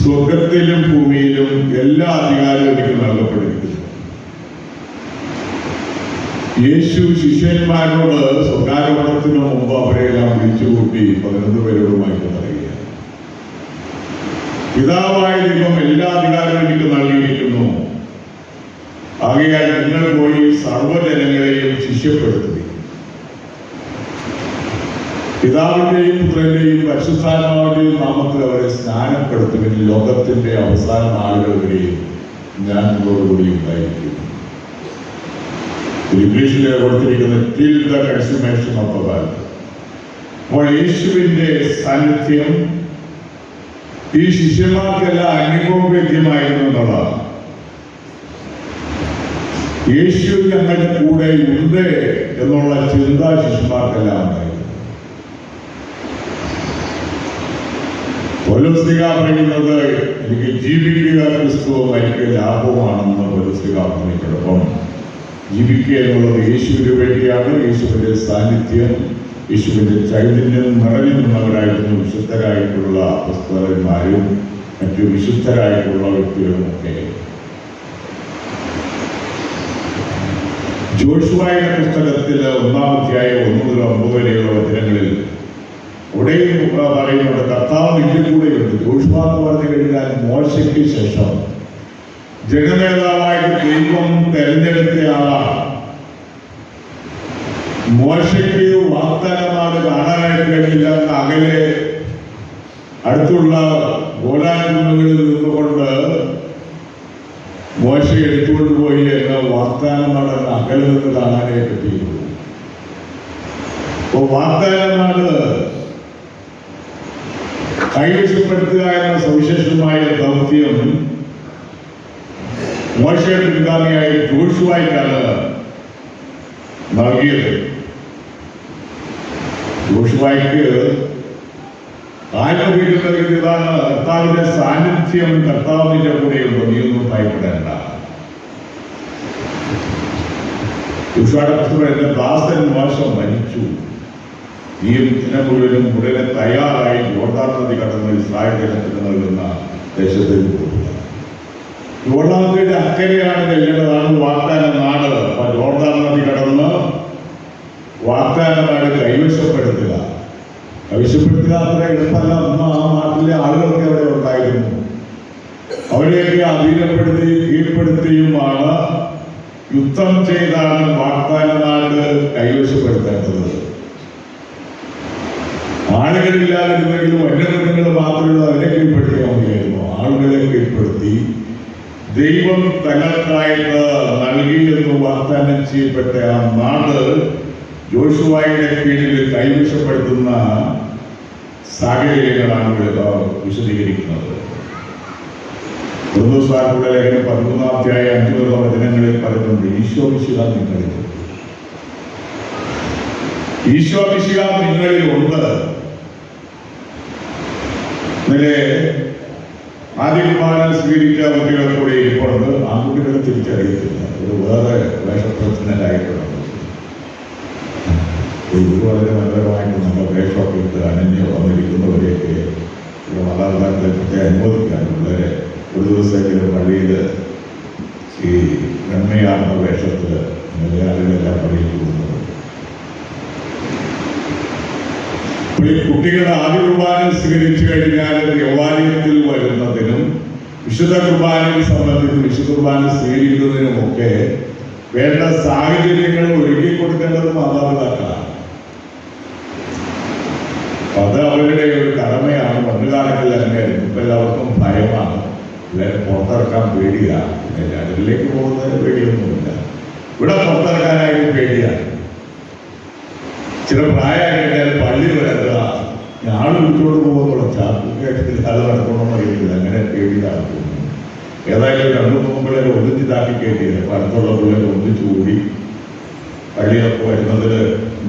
സ്വർഗത്തിലും ഭൂമിയിലും എല്ലാ അധികാരവും എനിക്ക് നൽകപ്പെട്ടിരിക്കുന്നു. യേശു ശിഷ്യന്മാരോട് സ്വർഗാരോപണത്തിനു മുമ്പ് അവരെല്ലാം വിളിച്ചുകൂട്ടി പതിനൊന്ന് പേരോടുമായിട്ട് പറയുകയാണ്. പിതാവായ ദൈവം എല്ലാ അധികാരവും എനിക്ക് നൽകിയിരിക്കുന്നു. ആകയാൽ നിങ്ങൾ പോയി സർവജനങ്ങളെയും ശിഷ്യപ്പെടുത്തുക പിതാവിന്റെയും പുത്രന്റെയും പരിശുദ്ധാത്മാവിന്റെയും നാമത്തിൽ അവരെ സ്നാനപ്പെടുത്തുവിൻ ലോകത്തിന്റെ അവസാന നാളുകൾ വരെയും ഞാൻ നിങ്ങളോടുകൂടി ഉണ്ടായിരിക്കും. ഇംഗ്ലീഷിൽ കൊടുത്തിരിക്കുന്ന അപ്പോൾ യേശുവിന്റെ സാന്നിധ്യം ഈ ശിഷ്യന്മാർക്കെല്ലാം അനുഭവവേദ്യമായിരുന്നു എന്നുള്ളതാണ്. യേശു ഞങ്ങളുടെ കൂടെ ഉണ്ട് എന്നുള്ള ചിന്ത ശിഷ്യന്മാർക്കെല്ലാം ഉണ്ടായിരുന്നു പൗലോസ്ലിക പറയുന്നത് എനിക്ക് ജീവിക്കുക ക്രിസ്തുവും എനിക്ക് ലാഭമാണെന്ന് പൗലോസ്ലിക പറഞ്ഞിട്ടോടൊപ്പം ജീവിക്കുക എന്നുള്ളത് യേശുവിന് വേണ്ടിയാണ് യേശുവിന്റെ സാന്നിധ്യം യേശുവിന്റെ ചൈതന്യം നിറഞ്ഞു നിന്നവരായിരുന്നു വിശുദ്ധരായിട്ടുള്ള പുസ്തകന്മാരും മറ്റു വിശുദ്ധരായിട്ടുള്ള വ്യക്തികളുമൊക്കെ ജോഷുവായുടെ പുസ്തകത്തിൽ ഒന്നാം അധ്യായം ഒന്ന് മുതൽ ഒമ്പത് വരെയുള്ള വചനങ്ങളിൽ അവിടെയും പറയുന്നുണ്ട് കർത്താവ് ഇതിൽ കൂടെയുണ്ട് ജോഷുവ എന്ന് പറഞ്ഞു കഴിഞ്ഞാൽ മോശയ്ക്ക് ശേഷം. ജനനേതാവായിട്ട് ദൈവം തെരഞ്ഞെടുത്ത ആളാണ്. മോശയ്ക്ക് വാഗ്ദാനമാണ് കാണാനായിട്ട് കഴിഞ്ഞില്ല. അകലെ അടുത്തുള്ള ഗോലാകുന്നുകളിൽ നിന്നുകൊണ്ട് മോശ എടുത്തുകൊണ്ട് പോയി എന്ന് വാഗ്ദാനം നടന്ന് അകലെ നിന്ന് കാണാനായിട്ട് പറ്റിയുള്ളൂ അപ്പൊ വാഗ്ദാന നാട് കൈവശപ്പെടുത്തുക എന്ന സവിശേഷമായ ദൗത്യം മോശയുടെ പിൻഗാമിയായ ജോഷുവായിക്കാണ് നൽകിയത്. ജോഷുവായിക്ക് ആത്മീയത്തിൽ ഇതാണ് കർത്താവിന്റെ സാന്നിധ്യം കർത്താവിന്റെ കൂടെയുണ്ട്. നീയൊന്നും ഭയപ്പെടേണ്ട. ജോഷുവായുടെ പുസ്തകം എന്റെ ദാസൻ മോശം മരിച്ചു. ഈ ദിനം മുഴുവനും ഉടനെ തയ്യാറായി യോർദാനദി കടന്ന് ഇസ്രായേൽ ജനത്തിന് നൽകുന്ന ദേശത്തേക്ക് പോകുക യോർദാനദിയുടെ അക്കരെയാണ് ചെല്ലേണ്ടതാണ് വാഗ്ദാന നാട്. അപ്പൊ യോർദാൻ നദി കടന്ന് വാഗ്ദാന നാട് കൈവശപ്പെടുത്തുക. കൈവശപ്പെടുത്തുക അത്ര എളുപ്പമല്ല. അന്ന് ആ നാട്ടിലെ ആളുകൾക്ക് അവിടെ ഉണ്ടായിരുന്നു. അവരെയൊക്കെ അധീനപ്പെടുത്തി കീഴ്പ്പെടുത്തിയുമാണ് യുദ്ധം ചെയ്താണ് വാഗ്ദാന നാട് കൈവശപ്പെടുത്തേണ്ടത്. ആളുകളില്ലാതിരുന്നെങ്കിലും വന്യമൃഗങ്ങൾ മാത്രമുള്ള അവരെ കീഴ്പ്പെടുത്തിയാൽ മതിയായിരുന്നു ആളുകളെ കീഴ്പ്പെടുത്തി ദൈവം തങ്ങൾക്കായിട്ട് എന്ന് വാഗ്ദാനം ചെയ്യപ്പെട്ട ആ നാട് ജോഷുവായുടെ കീഴിൽ കൈവശപ്പെടുത്തുന്ന സാഹചര്യങ്ങളാണ് ഇവിടെ വിശദീകരിക്കുന്നത്. കുടുംബസ്വാരുടെ ലേഖനം പതിമൂന്നാം അധ്യായ വചനങ്ങളിൽ പറയുന്നുണ്ട് ഈശോ നിങ്ങളിൽ. ഈശോ നിങ്ങളിൽ ഉണ്ട് ഇന്നലെ ആദ്യ കുമാരൻ സ്വീകരിച്ച കുട്ടികൾ കൂടെ ഇരിപ്പുണ്ട്. ആൺകുട്ടികളെ തിരിച്ചറിയത്തില്ല. ഒരു വേറെ വേഷപ്രശ്നരായിട്ടുണ്ട് ഇത് വളരെ മനോഹരമായിട്ട് നമ്മൾ വേഷമൊക്കെ അനന്യ വന്നിരിക്കുന്നവരെയൊക്കെ മാതാപിതാക്കളെ പ്രത്യേകം അനുമോദിക്കാൻ വളരെ ഒരു ദിവസമെങ്കിലും പള്ളിയിൽ ഈ നന്മയാർന്ന വേഷത്തിൽ മലയാളികളെല്ലാം പള്ളിയിൽ പോകുന്നത് അപ്പോൾ ഈ കുട്ടികൾ ആദ്യ കുർബാന സ്വീകരിച്ചു കഴിഞ്ഞാൽ യൗവാലയത്തിൽ വരുന്നതിനും വിശുദ്ധ കുർബാനയെ സംബന്ധിച്ച് വിശുദ്ധ കുർബാന സ്വീകരിക്കുന്നതിനും ഒക്കെ വേണ്ട സാഹചര്യങ്ങൾ ഒരുക്കി കൊടുക്കേണ്ടത് മാതാപിതാക്കളാണ്. അത് അവരുടെ ഒരു കടമയാണ്. പണ്ടുകാലങ്ങളിൽ തന്നെ ഇപ്പൊ എല്ലാവർക്കും ഭയമാണ്. എല്ലാവരും പുറത്തിറക്കാൻ പേടിയാണ്. രാജ്യത്തിലേക്ക് പോകുന്നതിന് പേടിയൊന്നുമില്ല. ഇവിടെ പുറത്തിറക്കാനായിട്ട് പേടിയാണ്. ചില പ്രായമായി കഴിഞ്ഞാൽ പള്ളി വരരുക ഞാൻ വീട്ടിലോട്ട് പോകാൻ തുടച്ചാൽ കേട്ടത്തിൽ കഥ നടക്കണമെന്ന് അറിയില്ല അങ്ങനെ പേടി നടക്കുന്നു ഏതായാലും രണ്ടു പിള്ളേരെ ഒന്നിച്ചിതാക്കി കേട്ടില്ല അടുത്തുള്ള പിള്ളേരെ ഒന്നിച്ചു കൂടി പള്ളിയിലൊക്കെ വരുന്നതിൽ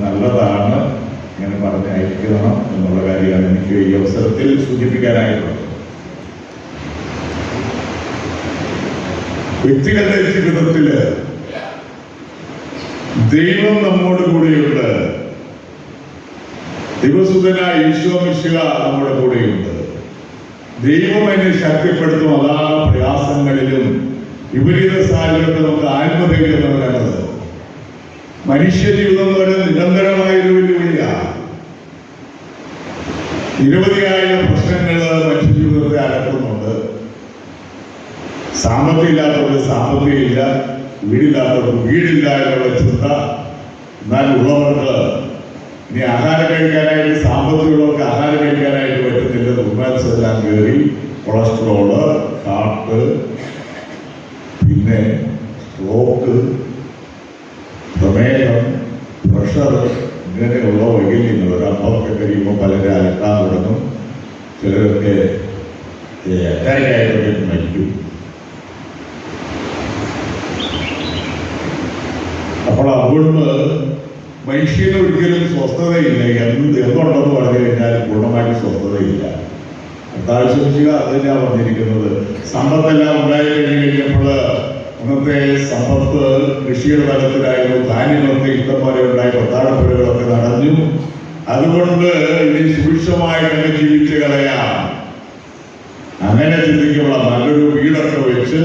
നല്ലതാണ്. ഇങ്ങനെ പറഞ്ഞ് അയക്കണം എന്നുള്ള കാര്യമാണ് എനിക്ക് ഈ അവസരത്തിൽ സൂചിപ്പിക്കാനായിട്ടുള്ളത്. വ്യക്തിഗത ജീവിതത്തിൽ ദൈവം നമ്മോട് കൂടെയുണ്ട്. ദിവസുതനായ ഈശോ മിശിക നമ്മുടെ കൂടെയുണ്ട്. ദൈവം എന്നെ ശക്തിപ്പെടുത്തും. അതാ പ്രയാസങ്ങളിലും വിപരീത സാഹചര്യത്തിൽ നമുക്ക് ആത്മധൈര്യം എന്ന് പറയുന്നത് മനുഷ്യ ജീവിതം എന്ന് പറയുന്നത് നിരന്തരമായ ഒരു വെല്ലുവിളിയാണ് നിരവധിയായ പ്രശ്നങ്ങൾ മനുഷ്യ ജീവിതത്തെ അലക്കുന്നുണ്ട് സാമ്പത്തികം ഇല്ലാത്തവർക്ക് സാമ്പത്തികമില്ല വീടില്ലാത്തവർക്ക് വീടില്ല എന്നുള്ള ചിന്ത. എന്നാൽ ഉള്ളവർക്ക് ഇനി ആഹാരം കഴിക്കാനായിട്ട് സാമ്പത്തികമുള്ളവർക്ക് ആഹാരം കഴിക്കാനായിട്ട് പറ്റുന്നില്ല. ദുർമാൻസ് എല്ലാം കയറി കൊളസ്ട്രോൾ കാട്ട് പിന്നെ സ്ട്രോക്ക് പ്രമേഹം പ്രഷർ ഇങ്ങനെയുള്ള വൈകല്യങ്ങൾ ഒരു കഴിയുമ്പോൾ പലരെ അലക്കാൻ തുടങ്ങും ചിലരൊക്കെ അറ്റാക്കായിട്ടൊക്കെ മരിക്കും. അപ്പോൾ അതുകൊണ്ട് മനുഷ്യന് ഒരിക്കലും സ്വസ്ഥതയില്ല. എന്ത് എന്തുണ്ടെന്ന് പറഞ്ഞു കഴിഞ്ഞാൽ പൂർണമായിട്ട് സ്വസ്ഥതയില്ല. അത്താവശ്യം അത് തന്നെയാണ് പറഞ്ഞിരിക്കുന്നത്? സമ്പത്തെല്ലാം ഉണ്ടായി കഴിഞ്ഞ് കഴിഞ്ഞപ്പോൾ അന്നത്തെ സമ്പത്ത് കൃഷിയുടെ തലത്തിലായിരുന്നു. ധാന്യമൊക്കെ ഇഷ്ടം പോലെ ഉണ്ടായി കൊത്താടപ്പുരകളൊക്കെ നടഞ്ഞു. അതുകൊണ്ട് ഇനി സുഭിക്ഷമായിട്ടൊക്കെ ജീവിച്ചു കളയാം. അങ്ങനെ ചിന്തിക്കുമ്പോൾ നല്ലൊരു വീടൊക്കെ വെച്ച്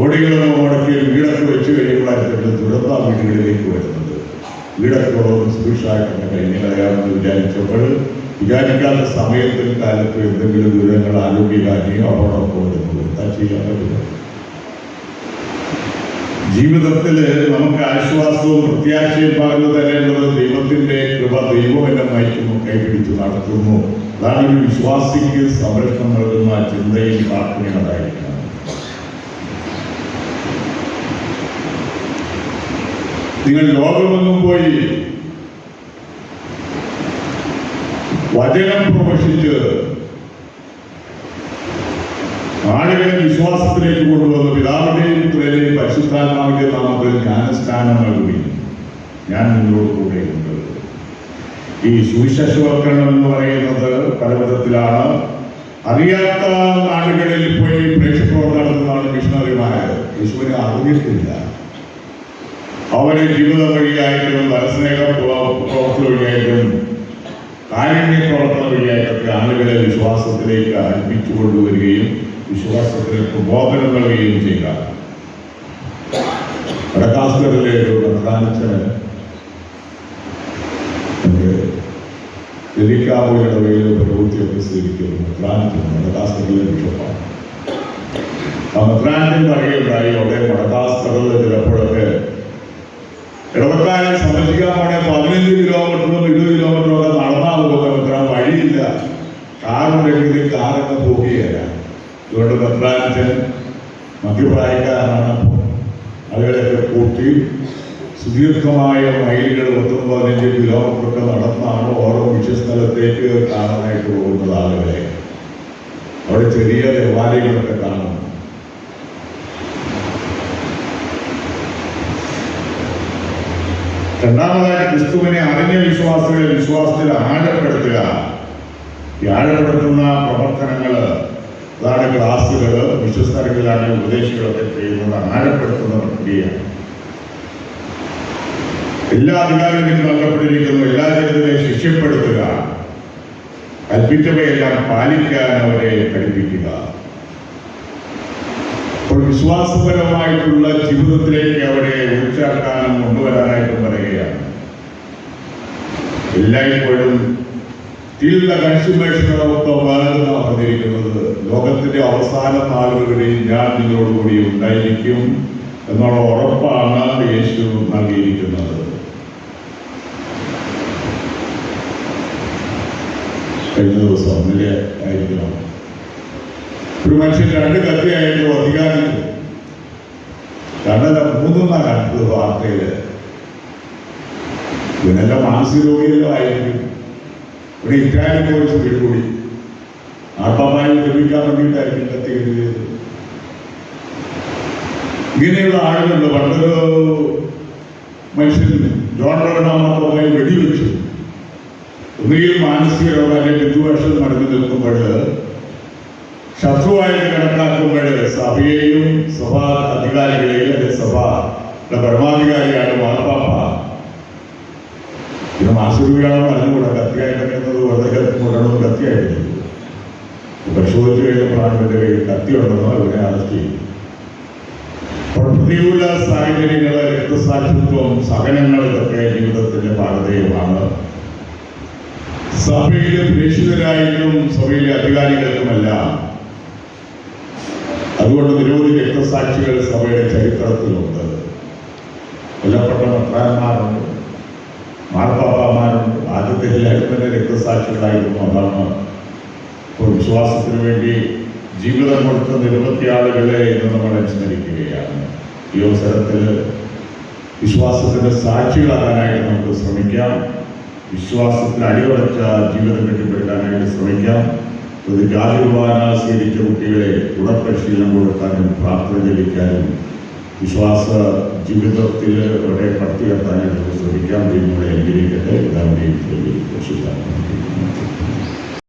ഓടികളൊക്കെ മുടക്കി വീടൊക്കെ വെച്ച് കഴിയുമ്പോഴായിരുന്നു ദുരന്ത വീടുകളിലേക്ക് വരുന്നത്. വീടൊക്കെ ഉള്ളത് സുഭിക്ഷമായിട്ടൊക്കെ കഴിഞ്ഞ കളയാമെന്ന് വിചാരിച്ചപ്പോൾ വിചാരിക്കാത്ത സമയത്തും കാലത്തും എന്തെങ്കിലും ദുരിതങ്ങൾ ആരോഗ്യകാരിയോ അപകടമൊക്കെ വരുന്നത്. എന്താ ചെയ്യാൻ പറ്റില്ല ജീവിതത്തിൽ നമുക്ക് ആശ്വാസവും പ്രത്യാശയും പകർന്നു തരേണ്ടത് ദൈവത്തിന്റെ കൃപ ദൈവം എന്നെ നയിക്കുന്നു കൈപിടിച്ച് നടത്തുന്നു അതാണ് ഒരു വിശ്വാസിക്ക് സംരക്ഷണം നൽകുന്ന ചിന്തയും പ്രാർത്ഥനയും ഉണ്ടായിരിക്കണം നിങ്ങൾ ലോകമെങ്ങും പോയി വചനം പ്രവേശിച്ച് ആളുകളെ വിശ്വാസത്തിലേക്ക് കൊണ്ടുവന്ന് പിതാവിന്റെയും പുത്രയിലെയും പരിശുദ്ധാത്മാവിന്റെ നാമത്തിൽ ജ്ഞാനസ്നാനം നൽകി ഞാൻ നിങ്ങളോട് കൂടെയുണ്ട് ഈ സുവിശേഷവൽക്കരണം എന്ന് പറയുന്നത് പലവിധത്തിലാണ് അറിയാത്ത നാടുകളിൽ പോയി പ്രേക്ഷപ്രവർത്തനം നടത്തുന്നതാണ് മിഷണറിമാര്. യേശുവിനെ അറിഞ്ഞിട്ടില്ല അവരെ ജീവിത വഴിയായിട്ടും പരസ്നേഹ പ്രവർത്തന വഴിയായിട്ടും കാരുണ്യ പ്രവർത്തന വഴിയായിട്ടൊക്കെ ആളുകളെ വിശ്വാസത്തിലേക്ക് അടുപ്പിച്ചു കൊണ്ടുവരികയും വിശ്വാസത്തിന് പ്രബോധനം നൽകുകയും ചെയ്യുക. വടക്കാസ്കറിലെ ഒരു പ്രധാനച്ചന് ഡെലിക്കാവുകളുടെ ഇടവയിൽ പ്രവൃത്തിയൊക്കെ സ്വീകരിക്കുന്നു. മെത്രാനത്തിന് വടക്കാസ്കറിലെ ബിഷപ്പാണ്. ആ മെത്രാനത്തിന് പറയുകയുണ്ടായി. അവിടെ വടക്കാസ്കറിൽ ചിലപ്പോഴൊക്കെ ഇടവക്കാരെ പോണേ പതിനഞ്ച് കിലോമീറ്ററും ഇരുപത് കിലോമീറ്ററും ഒക്കെ നടന്നാൽ പോകുന്ന മെത്രാൻ വഴിയില്ല. കാറുണ്ടെങ്കിൽ കാറൊക്കെ പോകുകയല്ല അതുകൊണ്ട് മെത്രാനച്ചൻ മധ്യപ്രായക്കാരാണ്. അവരെയൊക്കെ കൂട്ടി സുദീർഘമായ മൈലുകൾ പത്തും പതിനഞ്ച് കിലോമീറ്ററൊക്കെ നടന്നാണ് ഓരോ വിഷയസ്ഥലത്തേക്ക് കാണാനായിട്ട് പോകുന്നത് ആളുകളെ. അവിടെ ചെറിയ ദേവാലയങ്ങളൊക്കെ കാണും. രണ്ടാമതായി ക്രിസ്തുവിനെ അറിഞ്ഞ വിശ്വാസികളെ വിശ്വാസത്തിൽ ആഴപ്പെടുത്തുക. ഈ ആഴപ്പെടുത്തുന്ന പ്രവർത്തനങ്ങൾ അതാണ് ക്ലാസ്സുകൾ വിശ്വസ്തരങ്ങളിലാണ് ഉപദേശികളൊക്കെ ചെയ്യുന്നത് ആഴപ്പെടുത്തുന്ന പ്രക്രിയയാണ് എല്ലാ അധികാരത്തിനും നൽകപ്പെട്ടിരിക്കുന്നു എല്ലാ ജനത്തിനെ ശിഷ്യപ്പെടുത്തുക കൽപ്പിച്ചവയെല്ലാം പാലിക്കാൻ അവരെ പഠിപ്പിക്കുക. അപ്പോൾ വിശ്വാസപരമായിട്ടുള്ള ജീവിതത്തിലേക്ക് അവരെ ഉച്ചാക്കാനും കൊണ്ടുവരാനായിട്ടും പറയുകയാണ്. എല്ലായ്പ്പോഴും തീർന്ന of the പറഞ്ഞിരിക്കുന്നത് ലോകത്തിന്റെ അവസാന നാളുകളിൽ ഞാൻ നിങ്ങളോടുകൂടി ഉണ്ടായിരിക്കും എന്നുള്ള ഉറപ്പാണ് യേശു നൽകിയിരിക്കുന്നത്. കഴിഞ്ഞ ദിവസം ഇന്നലെ ആയിരിക്കണം? ഒരു മനുഷ്യൻ രണ്ട് കത്തിയായിരുന്നു അധികാരിക്കും രണ്ടല്ല മൂന്നെന്നാണ് കണ്ടത് വാർത്തയിൽ. ഇവനെല്ലാം മാനസിക രോഗിയെല്ലാം ആയിരിക്കും. ഇവിടെ ഇറ്റാലിയൻ പോയിട്ട് പിടികൂടി ആത്മാവായി ലഭിക്കാൻ വേണ്ടിയിട്ടായിരിക്കും കത്തി ഇങ്ങനെയുള്ള ആളുകളുണ്ട്. പണ്ടൊരു മനുഷ്യൻ ജോൺ റോഡാമത്തോമായി വെടിവെച്ചു. ഒന്നുകിൽ മാനസിക രോഗം അല്ലെങ്കിൽ വിദ്വേഷം മടങ്ങി നിൽക്കുമ്പോൾ ശത്രുവായിട്ട് കണക്കാക്കുമ്പോൾ സഭയെയും സഭാ അധികാരികളെയും അല്ലെ സഭ പരമാധികാരിയാണ് മാർപ്പാപ്പ പിന്നെ മാസൂരികളാണ് പറഞ്ഞുകൂടെ കത്തിയായിട്ട് കിടക്കുന്നത് വെറുതെ മുടണും കത്തിയായിട്ട് പരിശോധിച്ചു കഴിഞ്ഞ ഇവരുടെ കയ്യിൽ കത്തിയുണ്ടെന്നോ ഇവരെ അറസ്റ്റ് ചെയ്യും പ്രതികൂല സാഹചര്യങ്ങൾ രക്തസാക്ഷിത്വം സഹനങ്ങൾ ഇതൊക്കെ ജീവിതത്തിന്റെ ഭാഗതയുമാണ് സഭയിലെ പ്രേക്ഷിതരായിട്ടും സഭയിലെ അധികാരികൾക്കുമെല്ലാം. അതുകൊണ്ട് നിരവധി രക്തസാക്ഷികൾ സഭയുടെ ചരിത്രത്തിലുണ്ട്. കൊല്ലപ്പെട്ട മെത്രാന്മാരുണ്ട് മാർപ്പാപ്പമാരുണ്ട്. ആദ്യത്തെ എല്ലാവരും തന്നെ രക്തസാക്ഷികളായിരുന്നു. അതാണ് ഇപ്പോൾ വിശ്വാസത്തിന് വേണ്ടി ജീവിതം കൊടുത്ത നിരവധി ആളുകളെ ഇന്ന് നമ്മൾ അനുസ്മരിക്കുകയാണ്. ഈ അവസരത്തിൽ വിശ്വാസത്തിന്റെ സാക്ഷികളാകാനായിട്ട് നമുക്ക് ശ്രമിക്കാം. വിശ്വാസത്തിന് അടിയുറച്ച ജീവിതം കെട്ടിപ്പടുക്കാനായിട്ട് ശ്രമിക്കാം. ഒരു ജാതിവാന സ്വീകരിച്ച കുട്ടികളെ ഉടപ്രശീലനം കൊടുക്കാനും പ്രാർത്ഥന ജപിക്കാനും വിശ്വാസ ജീവിതത്തിൽ അവരെ കടത്തിവെത്താനായിട്ട് ശ്രമിക്കാൻ വേണ്ടി നമ്മളെ അനുഗ്രഹിക്കട്ടെ. ഇതാണ് രക്ഷിക്കാൻ